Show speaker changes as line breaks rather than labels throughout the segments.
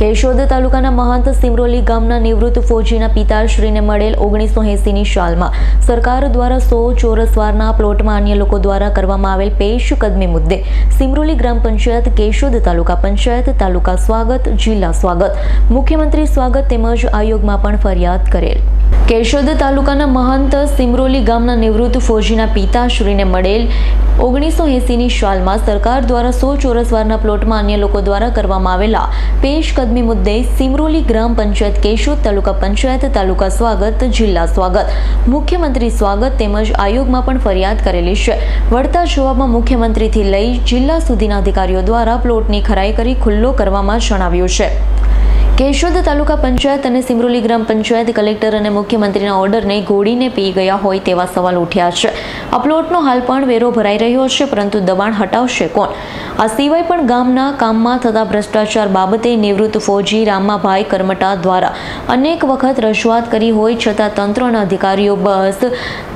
કેશોદ તાલુકાના મહંત સિમરોલી ગામના નિવૃત્ત ફોજીના પિતાશ્રીને મળેલ ઓગણીસો એંસીની સાલમાં સરકાર દ્વારા સો ચોરસવારના પ્લોટમાં અન્ય લોકો દ્વારા કરવામાં આવેલ પેશકદમી મુદ્દે. સિમરોલી ગ્રામ પંચાયત, કેશોદ તાલુકા પંચાયત, તાલુકા સ્વાગત, જિલ્લા સ્વાગત. મુખ્યમંત્રી સ્વાગત તેમજ આયોગમાં પણ ફરિયાદ કરેલ. કેશોદ તાલુકાના મહંત સિમરોલી ગામના નિવૃત્ત ફોજીના પિતાશ્રીને મળેલ ઓગણીસો એંસીની સાલમાં સરકાર દ્વારા સો ચોરસવારના પ્લોટમાં અન્ય લોકો દ્વારા કરવામાં આવેલા પેશકદમી મુદ્દે સિમરોલી ગ્રામ પંચાયત કેશોદ તાલુકા પંચાયત તાલુકા સ્વાગત, જિલ્લા સ્વાગત. મુખ્યમંત્રી સ્વાગત તેમજ આયોગમાં પણ ફરિયાદ કરેલી છે. વળતા જવાબમાં મુખ્યમંત્રીથી લઈ જિલ્લા સુધીના અધિકારીઓ દ્વારા પ્લોટની ખરાઈ કરી ખુલ્લો કરવામાં જણાવ્યું છે. કેશોદ તાલુકા પંચાયત અને સિમરોલી ગ્રામ પંચાયત કલેક્ટર અને મુખ્યમંત્રીના ઓર્ડરને ઘોડીને પી ગયા હોય તેવા સવાલ ઉઠ્યા છે. અપલોટનો હાલ પણ વેરો ભરાઈ રહ્યો છે, પરંતુ દબાણ હટાવશે કોણ? આ સિવાય પણ ગામના કામમાં થતા ભ્રષ્ટાચાર બાબતે નિવૃત્ત ફોજી રામાભાઈ કરમટા દ્વારા અનેક વખત રજૂઆત કરી હોય છતાં તંત્રના અધિકારીઓ બસ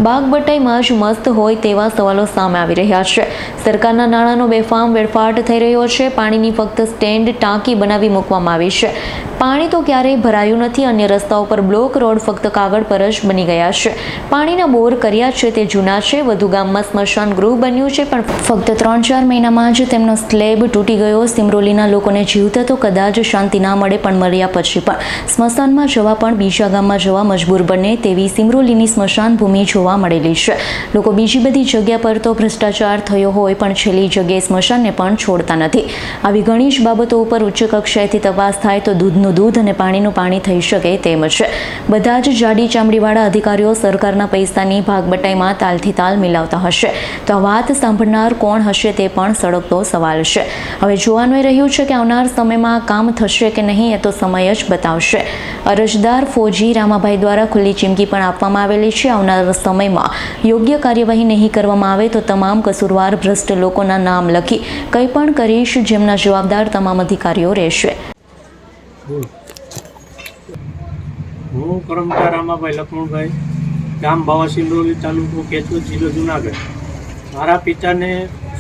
બાગબટાઈમાં જ મસ્ત હોય તેવા સવાલો સામે આવી રહ્યા છે. સરકારના નાણાંનો બેફામ વેડફાટ થઈ રહ્યો છે. પાણીની ફક્ત સ્ટેન્ડ ટાંકી બનાવી મૂકવામાં આવી છે. પાણી તો ક્યારેય ભરાયું નથી અને રસ્તાઓ પર બ્લોક રોડ ફક્ત કાગળ પર જ બની ગયા છે. પાણીના બોર કર્યા છે તે જૂના છે. વધુ ગામમાં સ્મશાન ગૃહ બન્યું છે પણ ફક્ત ત્રણ ચાર મહિનામાં જ તેમનો સ્લેબ તૂટી ગયો. સિમરોલીના લોકોને જીવતા તો કદાચ શાંતિ ના મળે, પણ મર્યા પછી પણ. સ્મશાનમાં જવા પણ બીજા ગામમાં જવા મજબૂર બને તેવી સિમરોલીની સ્મશાન ભૂમિ જોવા મળેલી છે. લોકો બીજી બધી જગ્યા પર તો ભ્રષ્ટાચાર થયો હોય, પણ છેલ્લી જગ્યાએ સ્મશાનને પણ છોડતા નથી. આવી ઘણી જ બાબતો ઉપર ઉચ્ચ કક્ષાએથી તપાસ થાય તો દૂધનું દૂધ અને પાણીનું પાણી થઈ શકે તેમ છે. બધા જ જાડી ચામડીવાળા અધિકારીઓ સરકારના પૈસાની ભાગબટાઈમાં તાલથી તાલ મિલાવતા હશે. તો વાત સાંભળનાર કોણ હશે તે પણ સળગતો સવાલ છે. હવે જોવાનું એ રહ્યું છે કે આવનાર સમયમાં કામ થશે કે નહીં એ તો સમય જ બતાવશે. અરજદાર ફૌજી રામાભાઈ દ્વારા ખુલ્લી ચીમકી પણ આપવામાં આવેલી છે. આવનાર સમયમાં યોગ્ય કાર્યવાહી નહીં કરવામાં આવે તો તમામ કસૂરવાર ભ્રષ્ટ લોકોના નામ લખી કંઈ પણ કરીશ જેમના જવાબદાર તમામ અધિકારીઓ રહેશે.
હું કરમચા રામાભાઈ લખમણભાઈ, ગામ બાવા સિંદોલી તાલુકો કેશોદ જિલ્લો જુનાગઢ. મારા પિતાને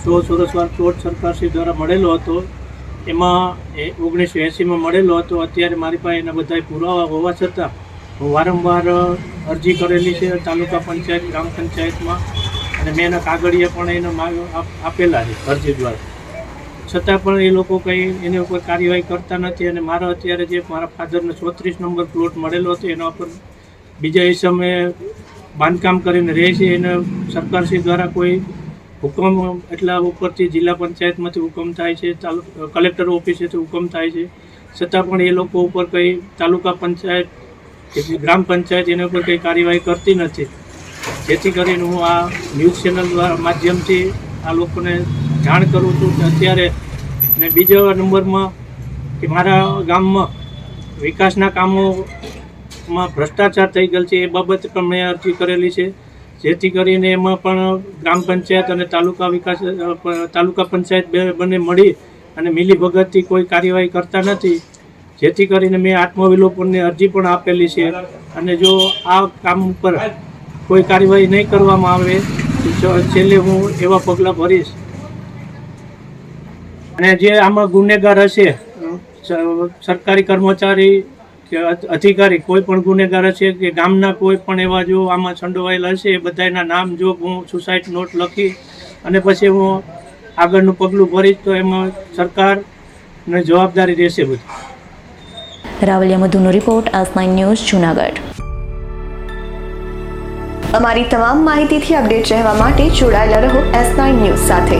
સો સરસવાર પ્લોટ સરકારશ્રી દ્વારા મળેલો હતો. એમાં એ ઓગણીસો એંસીમાં મળેલો હતો. અત્યારે મારી પાસે એના બધા પુરાવા હોવા છતાં હું વારંવાર અરજી કરેલી છે તાલુકા પંચાયત, ગ્રામ પંચાયતમાં અને મેં એના કાગળિયા પણ એને માગ આપ- આપેલા છે અરજી દ્વારા. છતાં પણ એ લોકો કંઈ એની ઉપર કાર્યવાહી કરતા નથી અને મારા અત્યારે જે મારા ફાધરને ચોત્રીસ નંબર પ્લોટ મળેલો હતો એના ઉપર બીજા સમયે બાંધકામ કરીને રહે છે. એને સરકારશ્રી દ્વારા કોઈ હુકમ એટલા ઉપરથી જિલ્લા પંચાયતમાંથી હુકમ થાય છે તાલુ કલેક્ટર ઓફિસેથી હુકમ થાય છે. છતાં પણ એ લોકો ઉપર કંઈ તાલુકા પંચાયત કે ગ્રામ પંચાયત એના ઉપર કંઈ કાર્યવાહી કરતી નથી. જેથી કરીને હું આ ન્યૂઝ ચેનલ દ્વારા માધ્યમથી આ લોકોને જાણ કરું છું કે અત્યારે ને બીજા નંબરમાં કે મારા ગામમાં વિકાસના કામોમાં ભ્રષ્ટાચાર થઈ ગયેલ છે, એ બાબતે પણ મેં અરજી કરેલી છે. જેથી કરીને એમાં પણ ગ્રામ પંચાયત અને તાલુકા વિકાસ તાલુકા પંચાયત બે બંને મળી અને મિલીભગતથી કોઈ કાર્યવાહી કરતા નથી. જેથી કરીને મેં આત્મવિલોપનની અરજી પણ આપેલી છે અને જો આ કામ ઉપર કોઈ કાર્યવાહી નહીં કરવામાં આવે તો છેલ્લે હું એવા પગલાં ભરીશ. અને જે આમાં ગુનેગાર હશે સરકારી કર્મચારી કે અધિકારી કોઈ પણ ગુનેગાર હશે કે ગામના કોઈ પણ એવા જો આમાં સંડોવાયેલા હશે એ બધાના નામ જો હું સુસાઇડ નોટ લખી અને પછી હું આગળનું પગલું ભરીશ તો એમાં સરકારને જવાબદારી રહેશે બધી.
રાવલિયા મધુનો રિપોર્ટ આસ નાઇન ન્યૂઝ જુનાગઢ.
અમારી તમામ માહિતીથી અપડેટ રહેવા માટે જોડાયેલા રહો એસ નાઇન ન્યૂઝ સાથે.